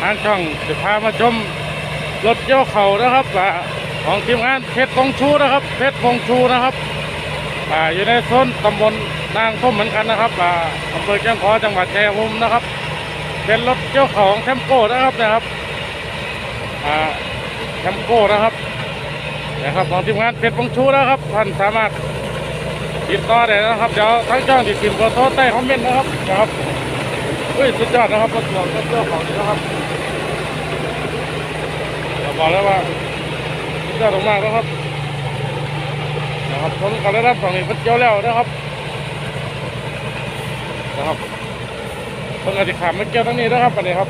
ทางช่องจะพามาชมรถเกี่ยวเขานะครับของทีมงานเพชรพงชูนะครับเพชรพงชูนะครับอ่าอยู่ในโซนตำบลนางส้มเหมือนกันนะครับอ่าอำเภอแก้งขอจังหวัดชัยภูมินะครับ เป็นรถเกี่ยวเขาของแทมโก้นะครับนะครับอ่าแทมโก้นะครับนะครับของทีมงานเพชรพงชูนะครับท่านสามารถติดต่อได้นะครับเดี๋ยวทั้งช่องติดติมเบอร์โทรใต้คอมเมนต์นะครับนะครับ เฮ้ยสุดยอดนะครับรถยนต์รถเจ้าของนี่นะครับเราบอกแล้วว่าสุดยอดมากนะครับนะครับผมก็ได้รับฝั่งนี้เพิ่นเจียวแล้วนะครับนะครับเพิ่งอาจจะขามมาเกี่ยวทั้งนี้นะครับอันนี้ครับ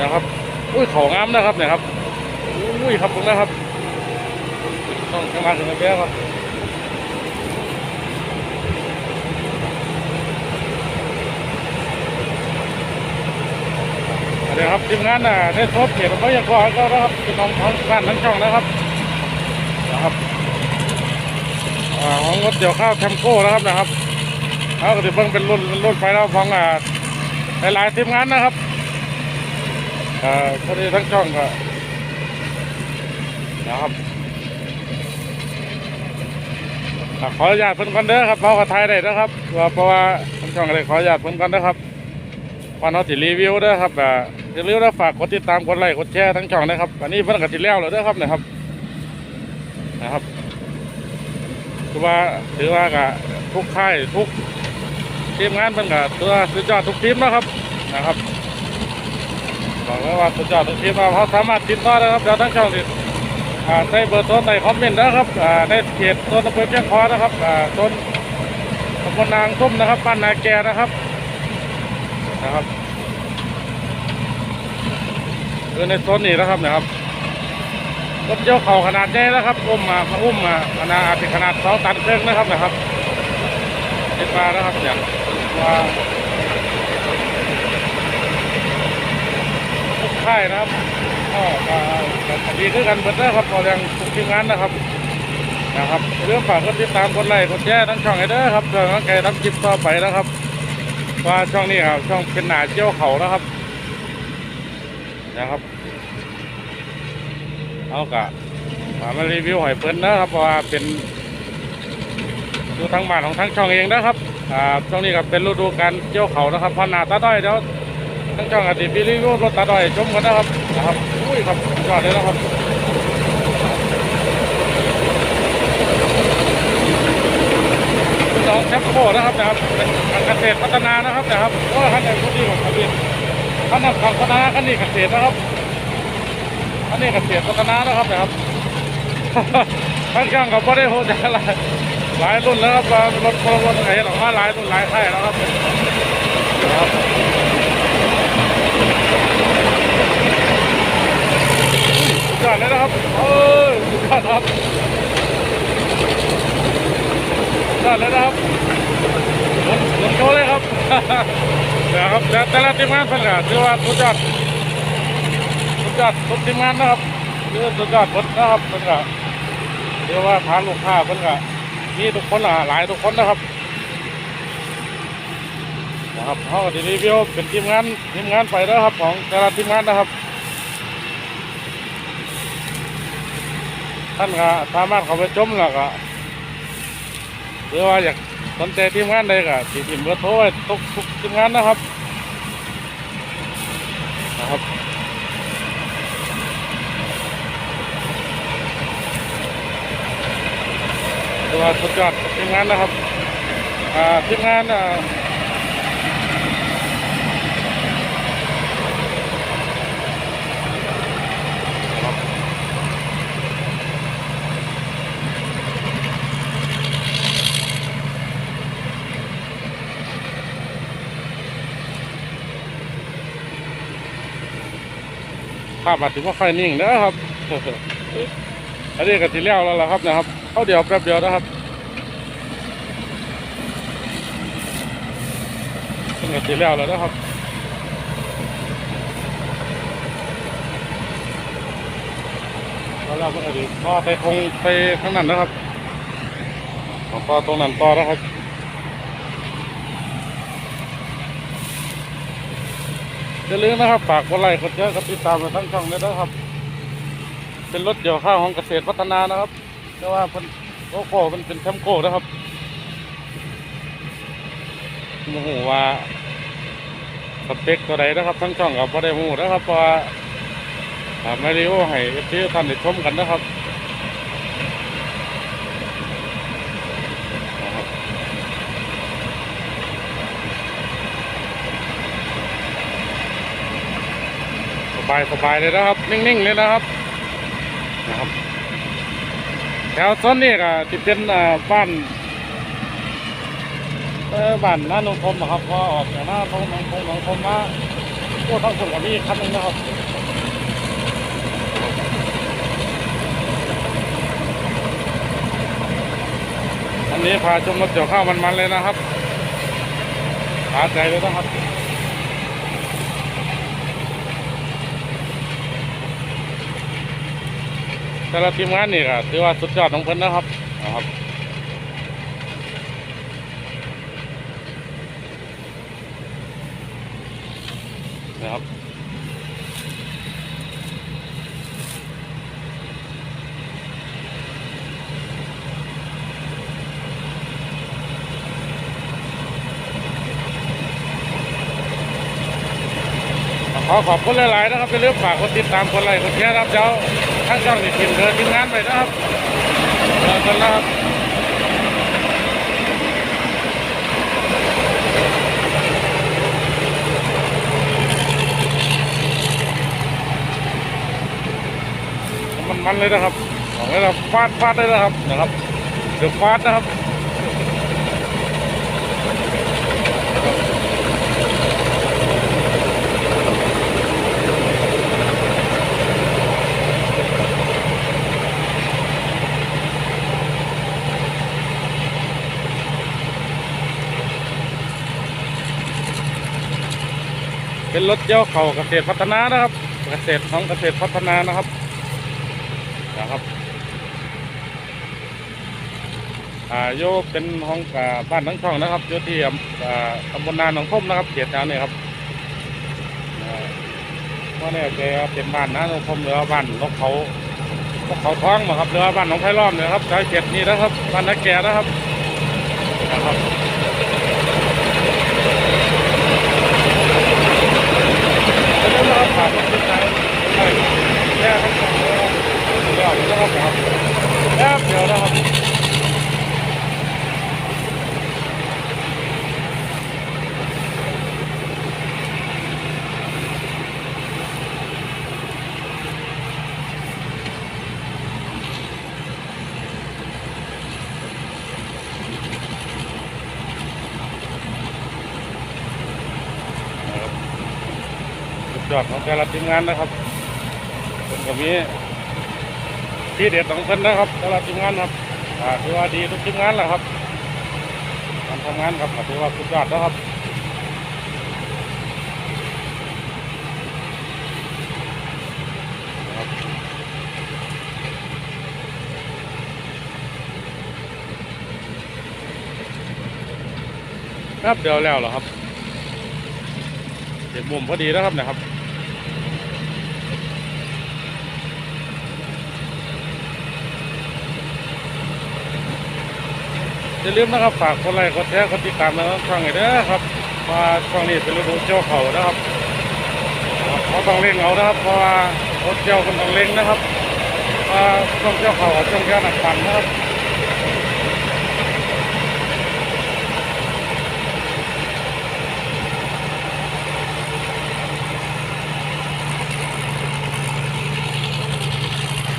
นะครับอุ้ยขางามนะครับเนี่ยครับอุ้ยครับผมนะครับต้องกำลังถึงเบี้ยครับ เดี๋ยวครับทีมงานน่ะได้ทบเขียนเขายังก่อก็นะครับพี่น้องทั้งบ้านทั้งช่องนะครับนะครับของรถเกี่ยวข้าวแทมโก้นะครับนะครับเอาก็ถือเพิ่งเป็นรุ่นรุ่นไปแล้วฟังอ่าหลายๆทีมงานนะครับอ่าพอดีทั้งช่องก็นะครับขออนุญาตเพิ่นก่อนเด้อครับเพราะว่าไทยได้นะครับเพราะว่าทั้งช่องก็เลยขออนุญาตเพิ่นก่อนนะครับ วันเขาติรีวิวด้ครับอ่าอย่าลืมนะฝากกดติดตามกดไลค์กดแชร์ทั้งช่องนะครับอันนี้เพิ่นก็ติดแล้วแล้วด้ครับนะครับนะครับคือว่าถือว่ากะทุกค่ายทุกทีมงานเพิ่นก็ตัวสุดยอดทุกทีมนะครับนะครับบอกเลยว่าสุดยอดทุกทีมเราเขาสามารถติดต่อได้ครับเดี๋ยวทั้งช่องติดอ่าใส่เบอร์โทรใส่คอมเมนต์นะครับในเพจตัวตะเพินเพียงคอนะครับอ่าต้นตำบลนางส้มนะครับบ้านนาแกนะครับ นะครับคือในโซนนี้นะครับนะครับรถเจ้าเข่าขนาดใหญ่นะครับอุ้มมามาอุ้มมาขนาดอาจจะขนาดสองตันครึ่งนะครับนะครับเจ็ดมานะครับเนี่ยว่าทุกค่ายนะครับก็ก็ดีขึ้นกันหมดนะครับพอยังทุกทีมงานนะครับนะครับเรื่องฝากกดติดตามกดไลค์กดแชร์ทั้งช่องไอเด้อครับเพื่อให้ใครรับคลิปต่อไปนะครับ ว่าช่องนี้ครับ ช่องเป็นหนาเจียวเขานะครับ นะครับ เอากะมามารีวิวหอยเพิ่นนะครับเพราะว่าเป็นดูทางบ้านของทั้งช่องเองนะครับอ่าช่องนี้ก็เป็นฤดูการเจียวเขานะครับพอหนาตาด้อยเดี๋ยวทั้งช่องอาจจะมีรีวิวรถตาด้อยชมกันนะครับนะครับอุ้ยครับยอดเลยนะครับ น้องแคปโคนะครับนะครับเป็นการเกษตรพัฒนานะครับนะครับก็ท่านในพื้นที่ของทะเบียนท่านนำของพัฒนาขั้นนี้เกษตรนะครับอันนี้เกษตรพัฒนานะครับนะครับท่านข้างกับพ่ได้โหดหลายหลายรุ่นแล้วครับว่ารถคนรถไหนออกมาหลายรุ่นหลายค่ายแล้วครับนะครับสุดยอดเลยนะครับเออสุดยอดครับ สุดยอดเลยนะครับหมุนหมุนโชว์เลยครับนะครับแต่แต่ละทีมงานเพิ่นก็ถือว่าสุดยอดสุดยอดทุกทีมงานนะครับคืองสุดยอดหมดนะครับเพิ่นก็ถือว่าทาลูกค้าเพิ่นก็มีทุกคนละหลายทุกคนนะครับนะครับเขาก็จะรีวิวเป็นทีมงานทีมงานไปนะครับของแต่ละทีมงานนะครับ ท่านก็สามารถเข้าไปชมแล้วก็ หรือว่าอยากสนใจทีมงานใดก็ติดติมเบอร์โทรทุกทุกทีมงานนะครับนะครับหรือว่าสุดยอดทีมงานนะครับอ่าทีมงานอ่า ภาพอาจถึงว่าค่อยนิ่งนะครับ อันนี้ก็ทีแล้วแล้วล่ะครับนะครับเขาเดียวแป๊บเดียวนะครับนี่ก็ทีแล้วแล้วนะครับแล้วเราก็ดีต่อไปคงไปข้างนั้นนะครับต่อตรงนั้นต่อนะครับ อย่าลืมนะครับฝากกดไลค์กดแชร์กดติดตามมาทั้งช่องเลยนะครับ เป็นรถเกี่ยวข้าวของเกษตรพัฒนานะครับแต่ว่าเป็นโลโก้มันเป็นแชมโก้นะครับโมโหว่าสเปคตัวใดนะครับ ทั้งช่องกับพอได้โมโหนะครับเพราะว่าอ่าไม่ได้โอให้เอฟซีท่านได้ชมกันนะครับ บายสบายเลยนะครับ นิ่งๆเลยนะครับนะครับแถวโซนนี้ก็จะเป็นบ้านบ้านน้าหนองคมนะครับพอออกจากหน้าหนองหนองคมหนองคมมาพวกทั้งคนกับมีอีกคันหนึงนะครับอันนี้พาชมรถเกี่ยวข้าวมันๆเลยนะครับหาใจเลยนะครับ แต่ละทีมงานนี่ก็ถือว่าสุดยอดของเพิ่นนะครับนะครับนะครับขอขอบคุณหลาย ๆ นะครับเป็นเรื่องฝากกดติดตามกดไลค์กดแชร์ครับเจ้า ข้างช่องนี่ทีมเดินทีมงานไปนะครับเดินกันแล้วครับมันมันเลยนะครับบอกเลยนะฟาดฟาดเลยนะครับนะครับเดี๋ยวฟาดนะครับ เป็นรถเย้าเข่าเกษตรพัฒนานะครับ เกษตรของเกษตรพัฒนานะครับนะครับอ่าโยเป็นห้องอ่าบ้านทั้งช่องนะครับโยที่อำอ่าตำบลนาหนองคมนะครับเขตแถวนี้ครับว่าเนี่ยแกเป็นบ้านนาหนองคมหรือว่าบ้านนกเขานกเขาท้องมาครับหรือว่าบ้านหนองไผ่ล้อมเนี่ยครับสายเขตนี้นะครับบ้านนักแก่นะครับนะครับ ก็จะมาผ่านเป็นใจใช่แค่ทั้งสองเลยเดี๋ยวนะ ครับครับแป๊บเดียวนะครับสุดยอดของแต่ละทีมงานนะครับเป็นก็มี ที่เด็ดของเพิ่นนะครับแต่ละทีมงานครับถือว่าดีทุกทีมงานแหละครับการทำงานครับถือว่าสุดยอดนะครับครับเดียวแล้วเหรอครับเด็กมุมพอดีแล้วครับเนะครับ อย่าลืมนะครับฝากกดไลค์กดแชร์กดติดตามนะช่องไอ้เด้อครับ มาช่องนี้เป็นฤดูเจ้าเขานะครับเขาต้องเล่งเอานะครับเพราะว่ารถเจ้าคนต้องเล่งนะครับเพราช่าช่วงเจ้าเขาช่วงเจ้าหนักปั่นนะครับ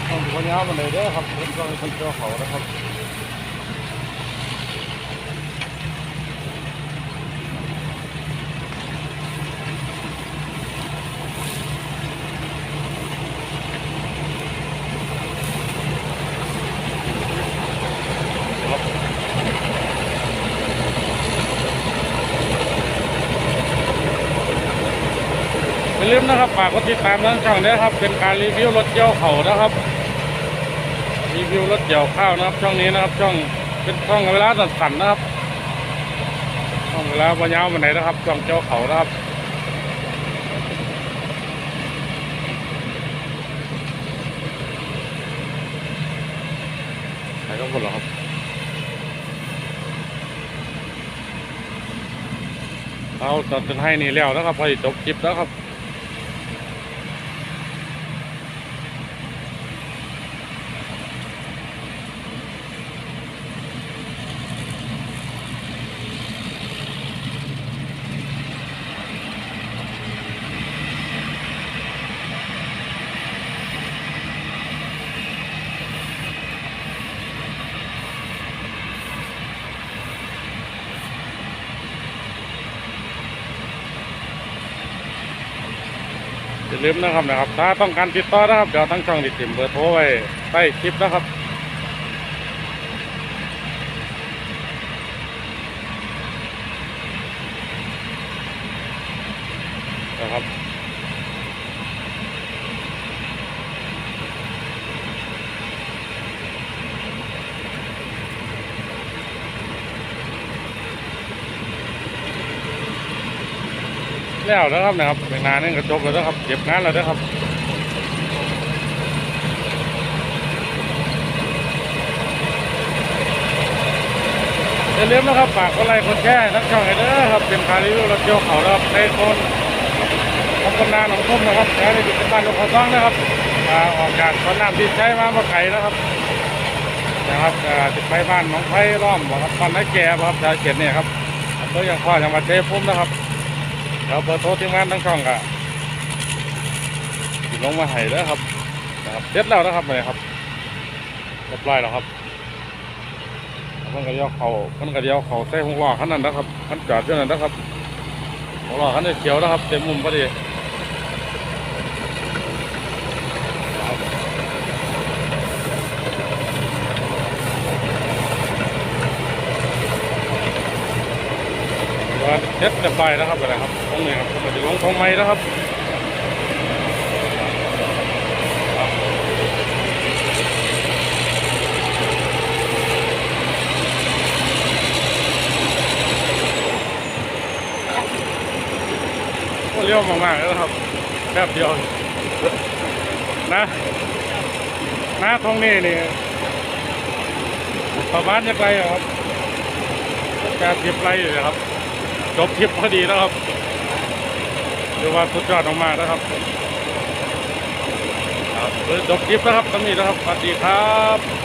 ต้องพยายามมันเลยเด้อครับเป็นช่วงคนเจ้าเขานะครับ ไม่ลืมนะครับฝากกดติดตามทั้ช่องนี้ครับ เป็นการรีวิวรถเกี่ยวเขานะครับ รีวิวรถเกี่ยวข้าวนะครับ ช่องนี้นะครับช่องเป็นช่องเวลาสั่นๆนะครับช่องเวลาวันยาววันไหนนะครับช่องเกี่ยวเขานะครับใครก็หคนหรอครับเอาตัดจนให้นี่แล้วนะครับพอจบคลิปแล้วครับ ลืมนะครับนะครับ ถ้าต้องการติดต่อนะครับเดี๋ยวทั้งช่องติดติมเบอร์โทรไว้ใต้คลิปนะครับนะครับ แล้วนะครับนะครับเป็นงานนี่ก็จบแล้วนะครับเก็บงานแล้วนะครับอย่าลืมนะครับฝากกดไลค์กดแชร์ทั้งช่องไอเด้อครับเป็นการีวิวรถเกี่ยวเขานะครับในคนของคนนาหนองทุ่มนะครับแล้วในจุดบ้านลูกเขาต้องนะครับอ่าออกจากสวนน้ำที่ใช้มาบ่ไก่นะครับนะครับติดไปบ้านหนองไผ่ล้อมบ่ครับบ้านนาแก่บ่ครับชาวเขียนเนี่ยครับอำเภอยังพ่อจังหวัดชัยภูมินะครับ เดี๋ยวเบอร์โทรทีมงานทั้งช่องก็สิลงมาให้แล้วครับนะครับเสร็จแล้วนะครับเลยครับเรียบร้อยแล้วครับมันก็เดียวเขามันก็เดียวเขาใส่หัวล้อขันนั้นนะครับขันจอดเท่านั้นนะครับหัวล้อขันาดเขียวนะครับ เต็มมุมพอดีว่า เสร็จเรียบร้อยแล้วครับอะไรครับตรงนี้ครับก็จะลงทงไม้แล้วครับโอ้เลี้ยวมากๆเลยนะครับแป๊บเดียวนะนะตรงนี้นี่ประมาณจะไกลครับแปดสิบไกลอยู่นะครับ จบทริปพอดีแล้วครับเรียกว่าสุดยอดมากๆนะครับครับจบคลิปแล้วครับตรงนี้นะครับสวัสดีครับ